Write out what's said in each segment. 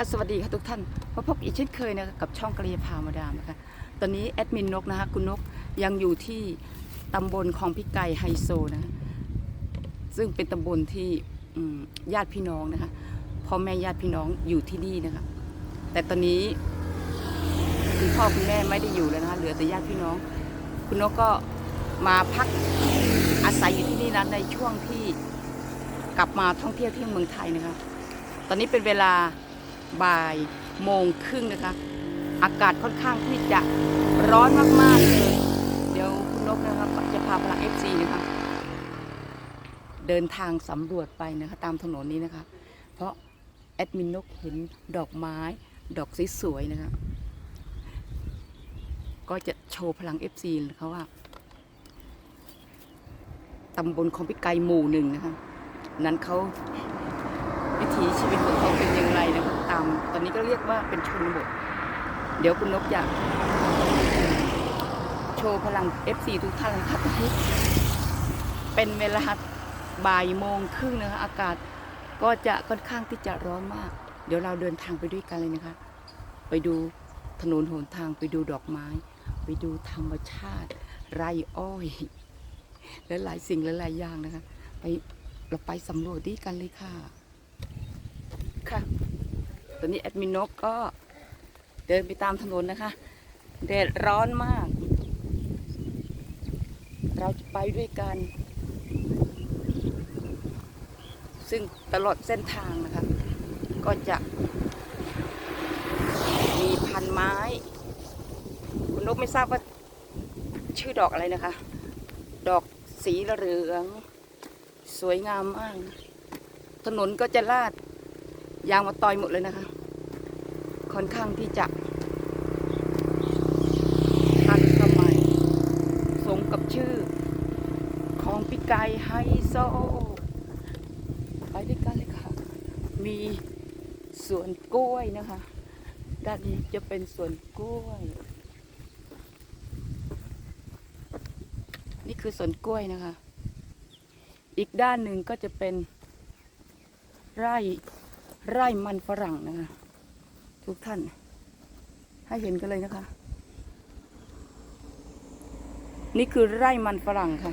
ค่ะสวัสดีค่ะทุกท่านพบพบอีกเช่นเคยนะคะกับช่องกระยาพามาดามนะคะตอนนี้แอดมินนกนะคะคุณนกยังอยู่ที่ตำบลของพี่ไกไฮโซนะะซึ่งเป็นตำบลที่ญาติพี่น้องนะคะพ่อแม่ญาติพี่น้องอยู่ที่นี่นะคะแต่ตอนนี้คุณพ่อคุณแม่ไม่ได้อยู่แล้วนะคะเหลือแต่ญาติพี่น้อง คุณนกก็มาพักอาศัยอยู่ที่นี่นะในช่วงที่กลับมาท่องเที่ยวที่เมืองไทยนะคะตอนนี้เป็นเวลา บ่ายโมงครึ่งนะคะ อากาศค่อนข้างที่จะร้อนมากๆเลย เดี๋ยวคุณนกนะครับจะพาพลังเอฟซีนะคะ เดินทางสำรวจไปนะคะตามถนนนี้นะคะ เพราะแอดมินนกเห็นดอกไม้ดอกสวยๆนะคะ ก็จะโชว์พลังเอฟซีเขาว่าตำบลของพิไกหมู่หนึ่งนะคะ นั้นเขา วิถีชีวิตของเขาเป็นอย่างไรนะครับตาม ตอนนี้ก็เรียกว่าเป็นชนบท เดี๋ยวคุณนกอยากโชว์พลัง FC ทุกท่านครับตอนนี้เป็นเวลาบ่ายโมงครึ่งนะคะอากาศก็จะค่อนข้างที่จะร้อนมาก เดี๋ยวเราเดินทางไปด้วยกันเลยนะคะ ไปดูถนนหนทางไปดูดอกไม้ ไปดูธรรมชาติ ไรอ้อยและหลายสิ่งและหลายอย่างนะคะ ไปเราไปสำรวจด้วยกันเลยค่ะ ค่ะ ตอนนี้แอดมินนกก็เดินไปตามถนนนะคะแดดร้อนมาก เราจะไปด้วยกัน ซึ่งตลอดเส้นทางนะคะ ก็จะ มีพันไม้ คุณนกไม่ทราบว่าชื่อดอกอะไรนะคะ ดอกสีเหลือง สวยงามมาก ถนนก็จะลาด ยางมาตอยหมดเลยนะคะ ค่อนข้างที่จะทันสมัยสมกับชื่อของพี่ไก่ไฮโซไปด้วยกันเลยค่ะ มีสวนกล้วยนะคะด้านนี้จะเป็นสวนกล้วย นี่คือสวนกล้วยนะคะ อีกด้านหนึ่งก็จะเป็นไร่ ไร่มันฝรั่งนะคะ ทุกท่าน ให้เห็นกันเลยนะคะ นี่คือไร่มันฝรั่งค่ะ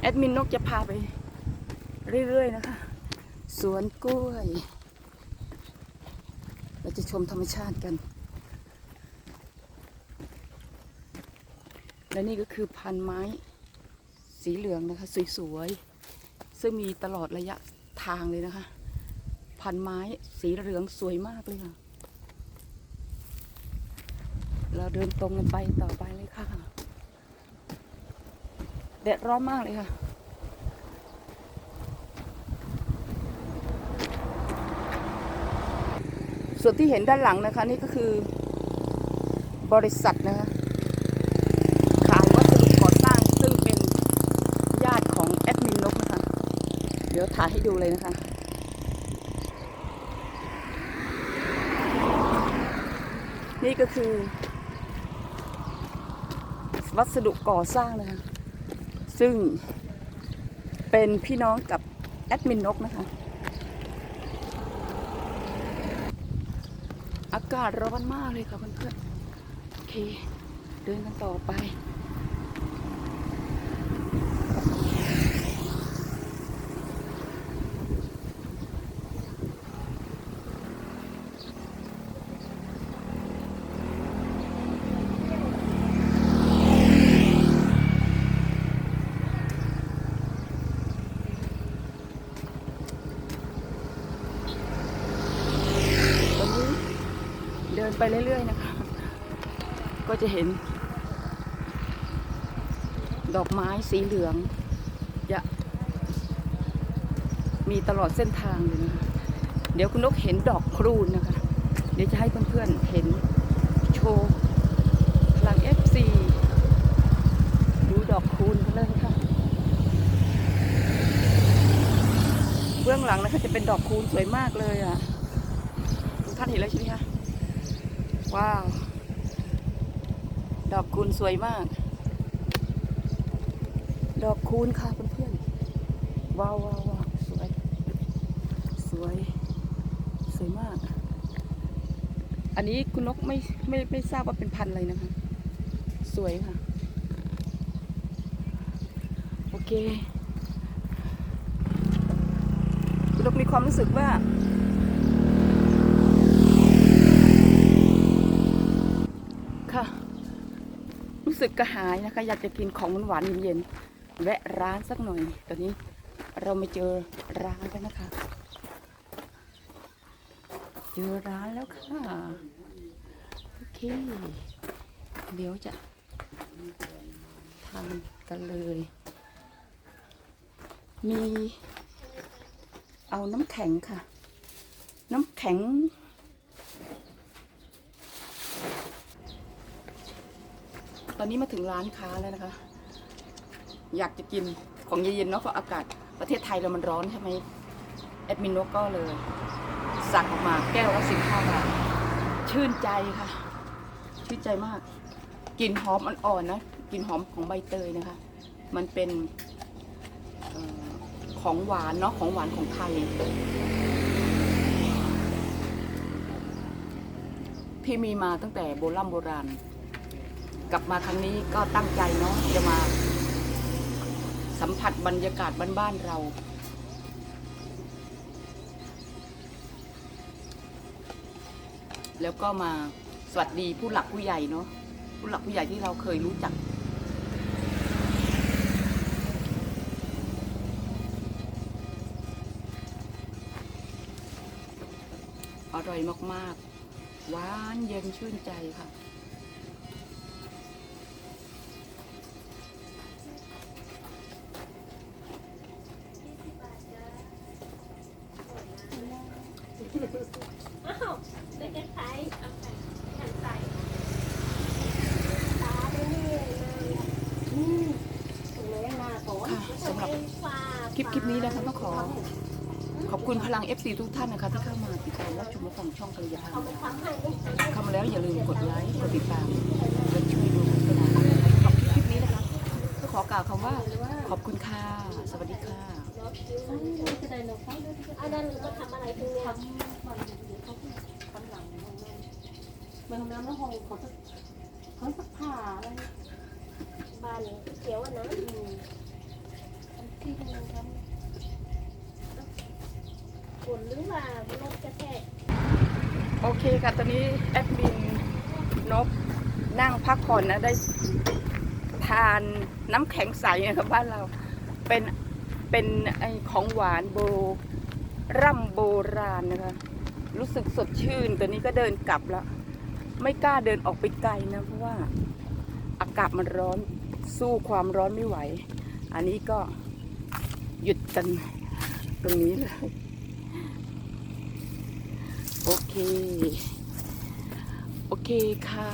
แอดมินนกจะพาไปเรื่อยๆนะคะ สวนกล้วย เราจะชมธรรมชาติกัน และนี่ก็คือพันไม้ สีเหลืองนะคะ สวยๆซึ่งมีตลอดระยะทางเลยนะคะ พันไม้สีเหลืองสวยมากเลยค่ะ เราเดินตรงกันไปต่อไปเลยค่ะแดดร้อนมากเลยค่ะส่วนที่เห็นด้านหลังนะคะ นี่ก็คือบริษัทนะคะ ถ่ายให้ดูเลยนะคะนี่ก็คือ วัสดุก่อสร้างนะคะ ซึ่งเป็นพี่น้องกับแอดมินนกนะคะ อากาศร้อนมากเลยค่ะเพื่อนๆโอเค เดินกันต่อไป ตอนนี้เดิน ไปเรื่อยๆนะคะ ก็จะเห็น ดอกไม้สีเหลือง จะ มีตลอดเส้นทางเลยนะคะเดี๋ยวคุณนกเห็นดอกครูนนะคะ เดี๋ยวจะให้เพื่อนๆเห็นโชว์พลัง FC ดูดอกคูณกันเลยค่ะเบื้องหลังนะคะจะเป็นดอกคูณสวยมากเลยอะ ท่านเห็นแล้วใช่ไหมคะ ว้าว ดอกคูณสวยมาก ดอกคูณค่ะเพื่อนๆว้าวว้าวสวย สวย สวยมาก อันนี้คุณนกไม่ไม่ไม่ทราบว่าเป็นพันธุ์อะไรนะคะ สวยค่ะ โอเค คุณนกมีความรู้สึกว่า สึกกระหายนะคะ อยากจะกินของหวานเย็นๆแวะร้านสักหน่อยตอนนี้เราไม่เจอร้านแล้วนะคะ เจอร้านแล้วค่ะ โอเค เดี๋ยวจะทำกันเลย มีเอาน้ำแข็งค่ะ น้ำแข็ง ตอนนี้มาถึงร้านค้าแล้วนะคะ อยากจะกินของเย็นๆเนาะเพราะอากาศประเทศไทยเรามันร้อนใช่ไหมแอดมินนกก็เลย สั่งออกมาแก้วละสิบห้าบาทชื่นใจค่ะ ชื่นใจมาก กลิ่นหอมอ่อนๆนะกลิ่นหอมของใบเตยนะคะ มันเป็นออของหวานเนาะของหวานของไทยที่มีมาตั้งแต่โบราณโบราณ กลับมาครั้งนี้ก็ตั้งใจเนาะจะมา สัมผัสบรรยากาศบ้านๆเรา แล้วก็มาสวัสดีผู้หลักผู้ใหญ่เนาะผู้หลักผู้ใหญ่ที่เราเคยรู้จัก อร่อยมากๆหวานเย็นชื่นใจค่ะ ลิปคลิปนี้นะคะต้องขอ ขอบคุณพลัง FC ทุกท่านนะคะที่เข้ามาติดตามรับชมและฟังช่องกระยาเอาไปทำให้เข้ามาแล้วอย่าลืมกดไลค์กดติดตามและช่วยดูโฆษณาขอบคลิปนี้นะคะก็ขอกล่าวคำว่าขอบคุณค่ะ สวัสดีค่ะอันนั้นก็ทำอะไรตรงเนี้ยเมืองน้ำแล้วห้องเขาจะเขาสักผ้าอะไรบ้านเขียวอะนะอืมที่ทำงา นหรือว่ารถกระแทกโอเคค่ะตอนนี้แอดมินนกนั่งพักผ่อนนะได้ทานน้ำแข็งใสนะครับบ้านเราเป็นเป็นไอของหวานโบร่ำโบราณนะคะรู้สึกสดชื่นตอนนี้ก็เดินกลับแล้ว ไม่กล้าเดินออกไปไกลนะเพราะว่าอากาศมันร้อนสู้ความร้อนไม่ไหว อันนี้ก็หยุดกันตรงนี้เลย เค โอเคค่ะ